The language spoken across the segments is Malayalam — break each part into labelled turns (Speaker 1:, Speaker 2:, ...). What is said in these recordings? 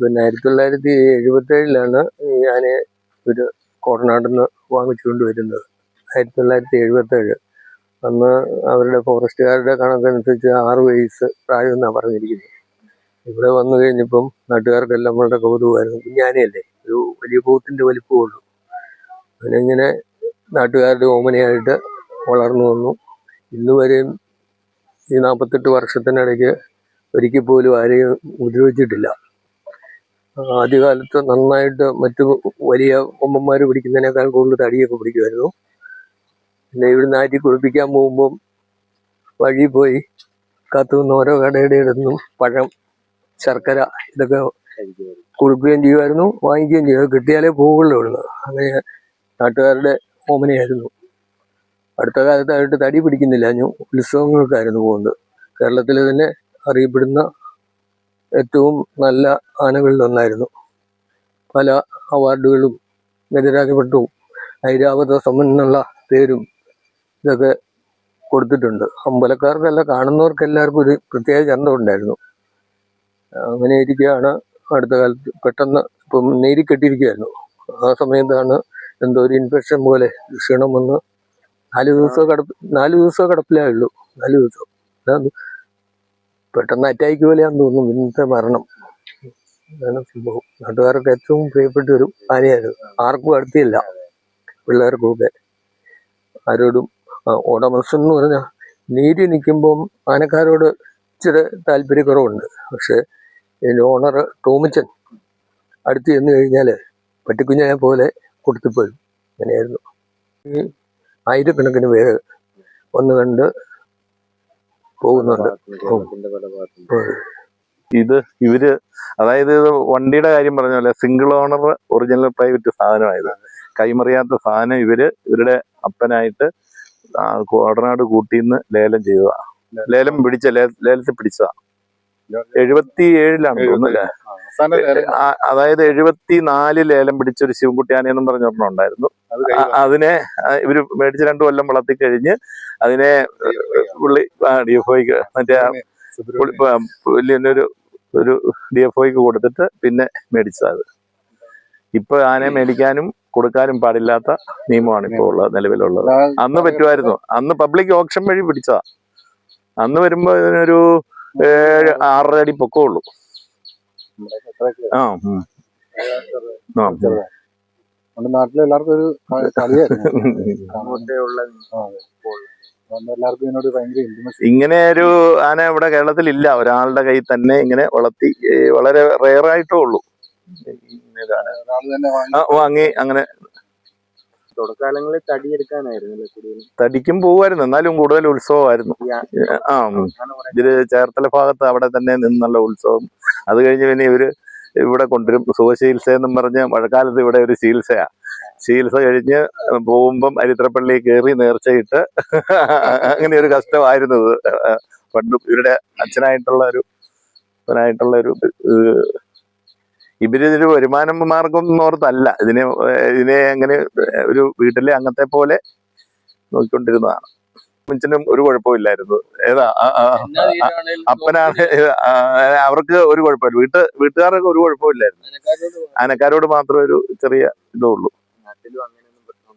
Speaker 1: പിന്നെ ആയിരത്തി തൊള്ളായിരത്തി എഴുപത്തി ഏഴിലാണ് ഞാൻ ഒരു കോടനാട്ടിൽ നിന്ന് വാങ്ങിച്ചുകൊണ്ട് വരുന്നത്. ആയിരത്തി തൊള്ളായിരത്തി എഴുപത്തി ഏഴ് അന്ന് അവരുടെ ഫോറസ്റ്റുകാരുടെ കണക്കനുസരിച്ച് ആറ് വയസ്സ് പ്രായം എന്നാണ് പറഞ്ഞിരിക്കുന്നത്. ഇവിടെ വന്നു കഴിഞ്ഞപ്പം നാട്ടുകാർക്കെല്ലാം വളരെ കൗതുകമായിരുന്നു. കുഞ്ഞാനയല്ലേ ഒരു വലിയ പൂത്തിന്റെ വലിപ്പമേ ഉള്ളൂ. അതിനിങ്ങനെ നാട്ടുകാരുടെ ഓമനയായിട്ട് വളർന്നു വന്നു. ഇന്ന് വരെയും ഈ നാൽപ്പത്തെട്ട് വർഷത്തിനിടയ്ക്ക് ഒരിക്കൽ പോലും ആരെയും ഉപദ്രവിച്ചിട്ടില്ല. ആദ്യകാലത്ത് നന്നായിട്ട് മറ്റു വലിയ കൊമ്പന്മാർ പിടിക്കുന്നതിനേക്കാൾ കൂടുതൽ തടിയൊക്കെ പിടിക്കുമായിരുന്നു. പിന്നെ ഇവിടുന്ന് ആറ്റി കുളിപ്പിക്കാൻ പോകുമ്പം വഴി പോയി കാത്തുനിന്ന് ഓരോ കടയുടെ ഇടുന്നും പഴം ശർക്കര ഇതൊക്കെ കൊടുക്കുകയും ചെയ്യുമായിരുന്നു വാങ്ങിക്കുകയും ചെയ്യും കിട്ടിയാലേ പോവുള്ളൂ ഇവിടുന്ന്. അങ്ങനെ നാട്ടുകാരുടെ ഓമനയായിരുന്നു. അടുത്ത കാലത്തായിട്ട് തടി പിടിക്കുന്നില്ല. ഞാൻ ഉത്സവങ്ങൾക്കായിരുന്നു പോകുന്നത്. കേരളത്തിലെ തന്നെ അറിയപ്പെടുന്ന ഏറ്റവും നല്ല ആനകളിലൊന്നായിരുന്നു. പല അവാർഡുകളും ഗജരാജപട്ടവും ഐരാവത എന്നുള്ള പേരും ഇതൊക്കെ കൊടുത്തിട്ടുണ്ട്. അമ്പലക്കാർക്കല്ല കാണുന്നവർക്ക് എല്ലാവർക്കും ഒരു പ്രത്യേക ചന്തം ഉണ്ടായിരുന്നു. അങ്ങനെ ഇരിക്കുകയാണ് അടുത്ത കാലത്ത് പെട്ടെന്ന് ഇപ്പം നേരിക്കെട്ടിരിക്കുകയായിരുന്നു ആ സമയത്താണ് എന്തോ ഒരു ഇൻഫെക്ഷൻ പോലെ ക്ഷീണം വന്ന് നാല് ദിവസം കടപ്പ് നാല് ദിവസം കടപ്പിലായുള്ളൂ നാല് ദിവസം. പെട്ടെന്ന് അറ്റാക്ക് പോലെയാന്ന് തോന്നുന്നു. ഇന്നത്തെ മരണം. അതാണ് സംഭവം. നാട്ടുകാർക്ക് ഏറ്റവും പ്രിയപ്പെട്ട ഒരു ആനയായിരുന്നു ആർക്കും അടുത്തില്ല പിള്ളേർക്കൊക്കെ. ആരോടും ഉടമസ്ഥൻ പറഞ്ഞാൽ നീതി നിൽക്കുമ്പം ആനക്കാരോട് ഇച്ചിരി താല്പര്യക്കുറവുണ്ട്. പക്ഷെ ഇതിന്റെ ഓണർ ടോമിച്ചൻ അടുത്ത് ചെന്ന് കഴിഞ്ഞാൽ പട്ടിക്കുഞ്ഞിനെ പോലെ കൊടുത്തുപോയി അങ്ങനെയായിരുന്നു. ഈ ആയിരക്കണക്കിന് പേര് ഒന്ന് കണ്ട് പോകുന്നുണ്ട്.
Speaker 2: ഇത് ഇവർ അതായത് ഇത് വണ്ടിയുടെ കാര്യം പറഞ്ഞ പോലെ സിംഗിൾ ഓണർ ഒറിജിനൽ പ്രൈവറ്റ് സാധനമായത്. കൈമറിയാത്ത സാധനം ഇവർ ഇവരുടെ അപ്പനായിട്ട് കോടനാട് കൂട്ടിന്ന് ലേലം ചെയ്തതാ. ലേലം. പിടിച്ച ലേലത്തിൽ പിടിച്ചതാ. എഴുപത്തി ഏഴിലാണ് തോന്നുന്നില്ല അതായത് എഴുപത്തി നാല് ലേലം. പിടിച്ച ഒരു ശിവൻകുട്ടി ആനയെന്നും പറഞ്ഞ ഒരെണ്ണം ഉണ്ടായിരുന്നു അതിനെ ഇവർ മേടിച്ച് രണ്ടു കൊല്ലം വളർത്തി കഴിഞ്ഞ് അതിനെ പുള്ളി ഡി എഫ് ഐക്ക് മറ്റേ ഇപ്പൊ വലിയൊരു ഒരു ഡി എഫ് ഐക്ക് കൊടുത്തിട്ട് പിന്നെ മേടിച്ചത് ഇപ്പൊ ആനയെ മേടിക്കാനും കൊടുക്കാനും പാടില്ലാത്ത നിയമമാണ് ഇപ്പോൾ ഉള്ളത് നിലവിലുള്ളത്. അന്ന് പറ്റുമായിരുന്നു. അന്ന് പബ്ലിക് ഓപ്ഷൻ വഴി പിടിച്ചതാ. അന്ന് വരുമ്പോ ഇതിനൊരു ഏഴ് ആറര അടി പൊക്കമുള്ളൂ ആ ആ ഉം.
Speaker 3: നമ്മുടെ നാട്ടിലെ എല്ലാവർക്കും ഒരു കളിയായിരുന്നു. ആ,
Speaker 2: ഇങ്ങനെ ഒരു ആന ഇവിടെ കേരളത്തിൽ ഇല്ല ഒരാളുടെ കയ്യിൽ തന്നെ ഇങ്ങനെ വളർത്തി വളരെ റെയർ ആയിട്ടേ ഉള്ളൂ. ആ, വാങ്ങി അങ്ങനെ
Speaker 4: തുടക്കാലങ്ങളിൽ തടിയെടുക്കാനായിരുന്നു എടുക്കാനായിരുന്നു
Speaker 2: തടിക്കും പോവായിരുന്നു എന്നാലും കൂടുതൽ ഉത്സവമായിരുന്നു. ആ. ഇതിൽ ചേർത്തല ഭാഗത്ത് അവിടെ തന്നെ നിന്നുള്ള ഉത്സവം. അത് കഴിഞ്ഞ് പിന്നെ ഇവർ ഇവിടെ കൊണ്ടുവരും. സുഖചികിത്സ എന്നും പറഞ്ഞ് മഴക്കാലത്ത് ഇവിടെ ഒരു ചികിത്സയാ. ചികിത്സ കഴിഞ്ഞ് പോകുമ്പം അരിത്രപ്പള്ളി കയറി നേർച്ചയിട്ട് അങ്ങനെ ഒരു കഷ്ടമായിരുന്നു പണ്ടും ഇവരുടെ അച്ഛനായിട്ടുള്ള ഒരു അച്ഛനായിട്ടുള്ള ഒരു ഇവരിതൊരു വരുമാന മാർഗം എന്നോർത്തല്ല ഇതിനെ ഇതിനെ അങ്ങനെ ഒരു വീട്ടിലെ അംഗത്തെ പോലെ നോക്കിക്കൊണ്ടിരുന്നതാണ്. മിച്ചനും ഒരു കുഴപ്പമില്ലായിരുന്നു ഏതാ അപ്പനാണ് അവർക്ക് ഒരു കുഴപ്പമില്ല. വീട്ട് വീട്ടുകാർക്ക് ഒരു കുഴപ്പമില്ലായിരുന്നു ആനക്കാരോട് മാത്രമേ ഒരു ചെറിയ ഇതേ ഉള്ളൂ.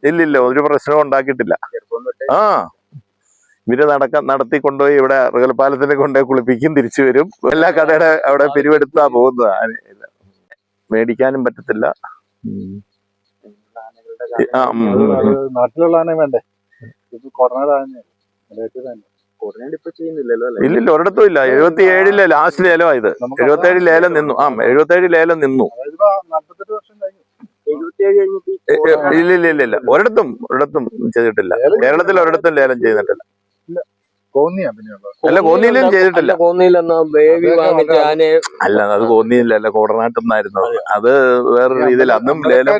Speaker 2: ഇല്ലില്ല ഒരു പ്രശ്നവും ഉണ്ടാക്കിയിട്ടില്ല. ആ ഇവർ നടക്ക നടത്തി കൊണ്ടുപോയി ഇവിടെ റെഗൽപാലത്തിന് കൊണ്ടുപോയി കുളിപ്പിക്കും തിരിച്ചു വരും. എല്ലാ കടയുടെ അവിടെ പിരിവെടുത്താ പോകുന്നത് ആന ഇല്ല. മേടിക്കാനും പറ്റത്തില്ല.
Speaker 3: നാട്ടിലുള്ള ആനയും വേണ്ടേ?
Speaker 2: ഇല്ലില്ല ഒരിടത്തും ഇല്ല. എഴുപത്തി ഏഴിലെ ലാസ്റ്റ് ലേലമാ ഇത്. എഴുപത്തി ഏഴ് ലേലം നിന്നു. ആ എഴുപത്തി ഏഴ് ലേലം നിന്നു.
Speaker 4: ഇല്ലില്ല
Speaker 2: ഇല്ല ഒരിടത്തും ഒരിടത്തും ചെയ്തിട്ടില്ല. കേരളത്തിൽ ഒരിടത്തും ലേലം ചെയ്തിട്ടില്ല
Speaker 3: കോന്നിയാ പിന്നെയുള്ളത്
Speaker 2: അല്ല കോന്നിയിലും ചെയ്തിട്ടില്ല.
Speaker 1: കോന്നിയിലെന്നാ ബേബി
Speaker 3: അതൊക്കെ
Speaker 1: വാങ്ങിച്ച ആനയെ
Speaker 2: അല്ല അത് കോന്നിയില്ല അല്ല കോടനാട്ടിൽ നിന്നായിരുന്നു. അത്. വേറൊരു രീതിയിൽ അന്നും ലേലം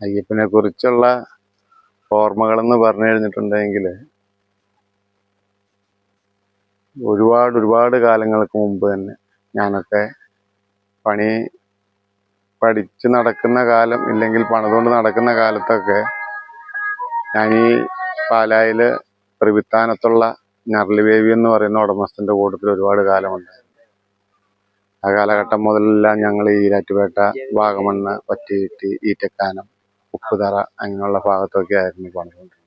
Speaker 5: അയ്യപ്പനെ കുറിച്ചുള്ള ഓർമ്മകളെന്ന് പറഞ്ഞു കഴിഞ്ഞിട്ടുണ്ടെങ്കിൽ ഒരുപാട് ഒരുപാട് കാലങ്ങൾക്ക് മുമ്പ് തന്നെ ഞാനൊക്കെ പണി പഠിച്ച് നടക്കുന്ന കാലം ഇല്ലെങ്കിൽ പണിതുകൊണ്ട് നടക്കുന്ന കാലത്തൊക്കെ ഞാൻ ഈ പാലായിൽ ത്രിവിത്താനത്തുള്ള ഞർലി ബേബി എന്ന് പറയുന്ന ഉടമസ്ഥന്റെ കൂട്ടത്തിൽ ഒരുപാട് കാലമുണ്ടായിരുന്നു. ആ കാലഘട്ടം മുതലെല്ലാം ഞങ്ങൾ ഈ ഈരാറ്റുപേട്ട വാഗമണ്ണ് പറ്റിയിട്ട് ഈറ്റക്കാനം ഉപ്പുതറ അങ്ങനെയുള്ള ഭാഗത്തൊക്കെ ആയിരുന്നു പണിതുകൊണ്ടിരുന്നത്.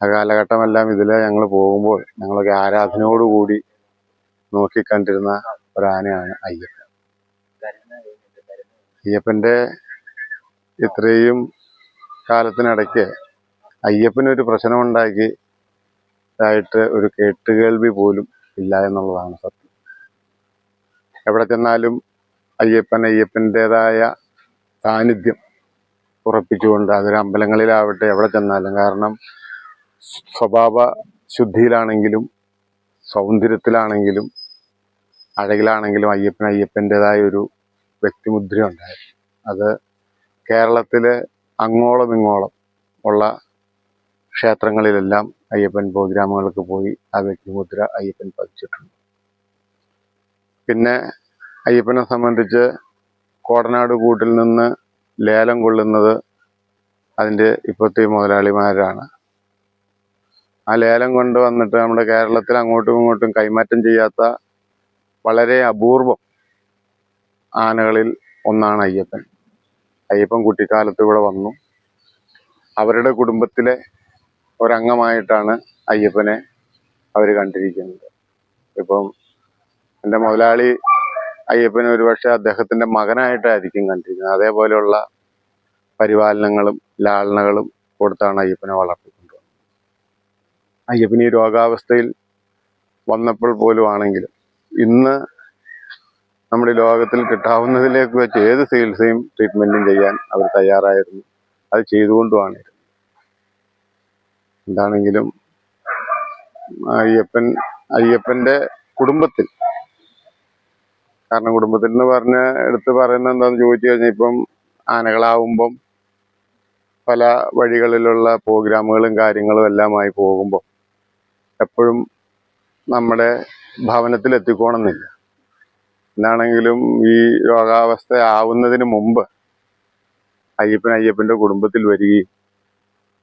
Speaker 5: ആ കാലഘട്ടമെല്ലാം ഇതിൽ ഞങ്ങൾ പോകുമ്പോൾ ഞങ്ങളൊക്കെ ആരാധനയോടുകൂടി നോക്കിക്കണ്ടിരുന്ന ഒരാനയാണ് അയ്യപ്പൻ. അയ്യപ്പന്റെ ഇത്രയും കാലത്തിനിടയ്ക്ക് അയ്യപ്പനൊരു പ്രശ്നമുണ്ടാക്കി ആയിട്ട് ഒരു കേട്ടുകേൾവി പോലും ഇല്ല എന്നുള്ളതാണ് സത്യം. എവിടെ ചെന്നാലും അയ്യപ്പൻ അയ്യപ്പന്റെതായ സാന്നിധ്യം ഉറപ്പിച്ചുകൊണ്ട് അതൊരു അമ്പലങ്ങളിലാവട്ടെ എവിടെ ചെന്നാലും. കാരണം സ്വഭാവ ശുദ്ധിയിലാണെങ്കിലും സൗന്ദര്യത്തിലാണെങ്കിലും അഴകിലാണെങ്കിലും അയ്യപ്പൻ അയ്യപ്പന്റെതായ ഒരു വ്യക്തിമുദ്ര ഉണ്ടായിരുന്നു അത് കേരളത്തിലെ അങ്ങോളം ഇങ്ങോളം ഉള്ള ക്ഷേത്രങ്ങളിലെല്ലാം അയ്യപ്പൻ പ്രോഗ്രാമുകൾക്ക് പോയി ആ വ്യക്തിമുദ്ര അയ്യപ്പൻ പതിച്ചിട്ടുണ്ട്. പിന്നെ അയ്യപ്പനെ സംബന്ധിച്ച് കോടനാട് കൂട്ടിൽ നിന്ന് ലേലം കൊള്ളുന്നത് അതിന്റെ ഇപ്പോഴത്തെ മുതലാളിമാരാണ്. ആ ലേലം കൊണ്ട് വന്നിട്ട് നമ്മുടെ കേരളത്തിൽ അങ്ങോട്ടും ഇങ്ങോട്ടും കൈമാറ്റം ചെയ്യാത്ത വളരെ അപൂർവം ആനകളിൽ ഒന്നാണ് അയ്യപ്പൻ. അയ്യപ്പൻ കുട്ടിക്കാലത്ത് ഇവിടെ വന്നു. അവരുടെ കുടുംബത്തിലെ ഒരംഗമായിട്ടാണ് അയ്യപ്പനെ അവർ കണ്ടിരിക്കുന്നത്. ഇപ്പം എന്റെ മുതലാളി അയ്യപ്പനെ ഒരുപക്ഷെ അദ്ദേഹത്തിന്റെ മകനായിട്ടായിരിക്കും കണ്ടിരിക്കുന്നത്. അതേപോലെയുള്ള പരിപാലനങ്ങളും ലാളനകളും കൊടുത്താണ് അയ്യപ്പനെ വളർത്തിക്കൊണ്ടുവന്നത് അയ്യപ്പൻ ഈ രോഗാവസ്ഥയിൽ വന്നപ്പോൾ പോലും ആണെങ്കിലും ഇന്ന് നമ്മുടെ ലോകത്തിൽ കിട്ടാവുന്നതിലേക്ക് വെച്ച് ഏത് ചികിത്സയും ട്രീറ്റ്മെന്റും ചെയ്യാൻ അവർ തയ്യാറായിരുന്നു. അത് ചെയ്തുകൊണ്ടുമാണ്. എന്താണെങ്കിലും അയ്യപ്പൻ അയ്യപ്പന്റെ കുടുംബത്തിൽ. കാരണം കുടുംബത്തിൽ എന്ന് പറഞ്ഞ എടുത്ത് പറയുന്നത് എന്താന്ന് ചോദിച്ചു കഴിഞ്ഞാൽ ഇപ്പം ആനകളാവുമ്പം പല വഴികളിലുള്ള പ്രോഗ്രാമുകളും കാര്യങ്ങളും എല്ലാമായി പോകുമ്പോൾ എപ്പോഴും നമ്മുടെ ഭവനത്തിൽ എത്തിക്കോണമെന്നില്ല. എന്താണെങ്കിലും ഈ രോഗാവസ്ഥ ആവുന്നതിന് മുമ്പ് അയ്യപ്പൻ അയ്യപ്പന്റെ കുടുംബത്തിൽ വരികയും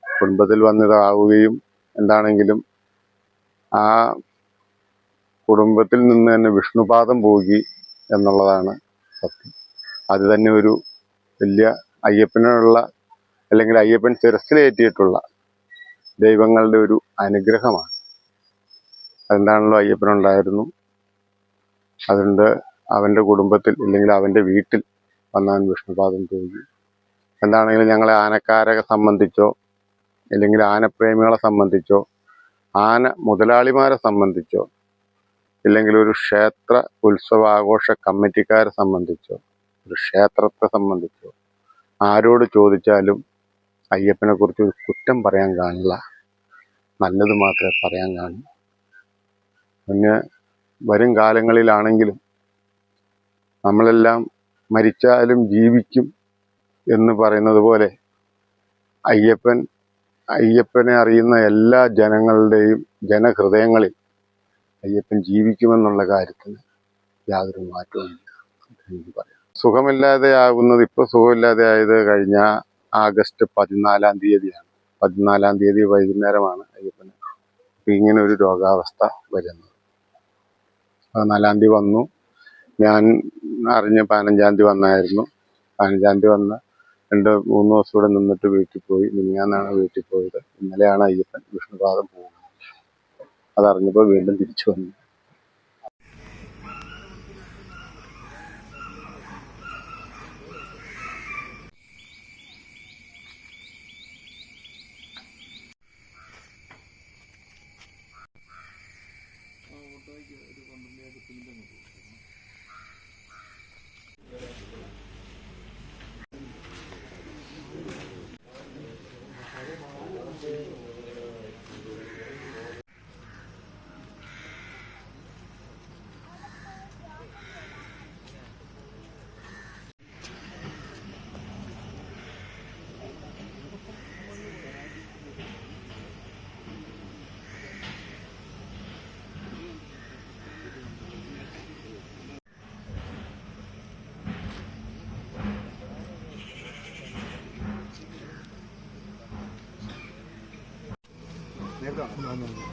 Speaker 5: കുടുംബത്തിൽ വന്നിതാവുകയും എന്താണെങ്കിലും ആ കുടുംബത്തിൽ നിന്ന് തന്നെ വിഷ്ണുപാദം പോകി എന്നുള്ളതാണ് സത്യം. അത് തന്നെ ഒരു വലിയ അയ്യപ്പനുള്ള അല്ലെങ്കിൽ അയ്യപ്പൻ ശിരസിലേറ്റിയിട്ടുള്ള ദൈവങ്ങളുടെ ഒരു അനുഗ്രഹമാണ്. അതെന്താണല്ലോ അയ്യപ്പനുണ്ടായിരുന്നു. അതുകൊണ്ട് അവന്റെ കുടുംബത്തിൽ ഇല്ലെങ്കിൽ അവന്റെ വീട്ടിൽ വന്നവൻ വിഷ്ണുപാദം തോന്നി എന്താണെങ്കിലും ഞങ്ങളെ ആനക്കാരെ സംബന്ധിച്ചോ അല്ലെങ്കിൽ ആനപ്രേമികളെ സംബന്ധിച്ചോ ആന മുതലാളിമാരെ സംബന്ധിച്ചോ ഇല്ലെങ്കിൽ ഒരു ക്ഷേത്ര ഉത്സവാഘോഷ കമ്മിറ്റിക്കാരെ സംബന്ധിച്ചോ ഒരു ക്ഷേത്രത്തെ സംബന്ധിച്ചോ ആരോട് ചോദിച്ചാലും അയ്യപ്പനെ കുറിച്ച് ഒരു കുറ്റം പറയാൻ കാണില്ല. നല്ലത് മാത്രമേ പറയാൻ കാണൂ പിന്നെ വരും കാലങ്ങളിലാണെങ്കിലും നമ്മളെല്ലാം മരിച്ചാലും ജീവിക്കും എന്ന് പറയുന്നത് പോലെ അയ്യപ്പൻ അയ്യപ്പനെ അറിയുന്ന എല്ലാ ജനങ്ങളുടെയും ജനഹൃദയങ്ങളിൽ അയ്യപ്പൻ ജീവിക്കുമെന്നുള്ള കാര്യത്തിന് യാതൊരു മാറ്റവുമില്ല എനിക്ക് പറയാം. സുഖമില്ലാതെ ആകുന്നത് ഇപ്പോൾ സുഖമില്ലാതെ ആയത് കഴിഞ്ഞ ആഗസ്റ്റ് പതിനാലാം തീയതിയാണ്. പതിനാലാം തീയതി വൈകുന്നേരമാണ് അയ്യപ്പന്. ഇങ്ങനെ ഒരു രോഗാവസ്ഥ വരുന്നത്. പതിനാലാം തീയതി വന്നു. ഞാൻ അറിഞ്ഞ് പതിനഞ്ചാം തീയതി വന്നായിരുന്നു. പതിനഞ്ചാം തീയതി വന്ന് രണ്ട് മൂന്ന് ദിവസം ഇവിടെ നിന്നിട്ട് വീട്ടിൽ പോയി. മിനിഞ്ഞാന്നാണ് വീട്ടിൽ പോയത്. ഇന്നലെയാണ് അയ്യപ്പൻ വിഷ്ണുപാദം പോകുന്നത്. അതറിഞ്ഞപ്പോൾ വീണ്ടും തിരിച്ചു വന്നു. Amen.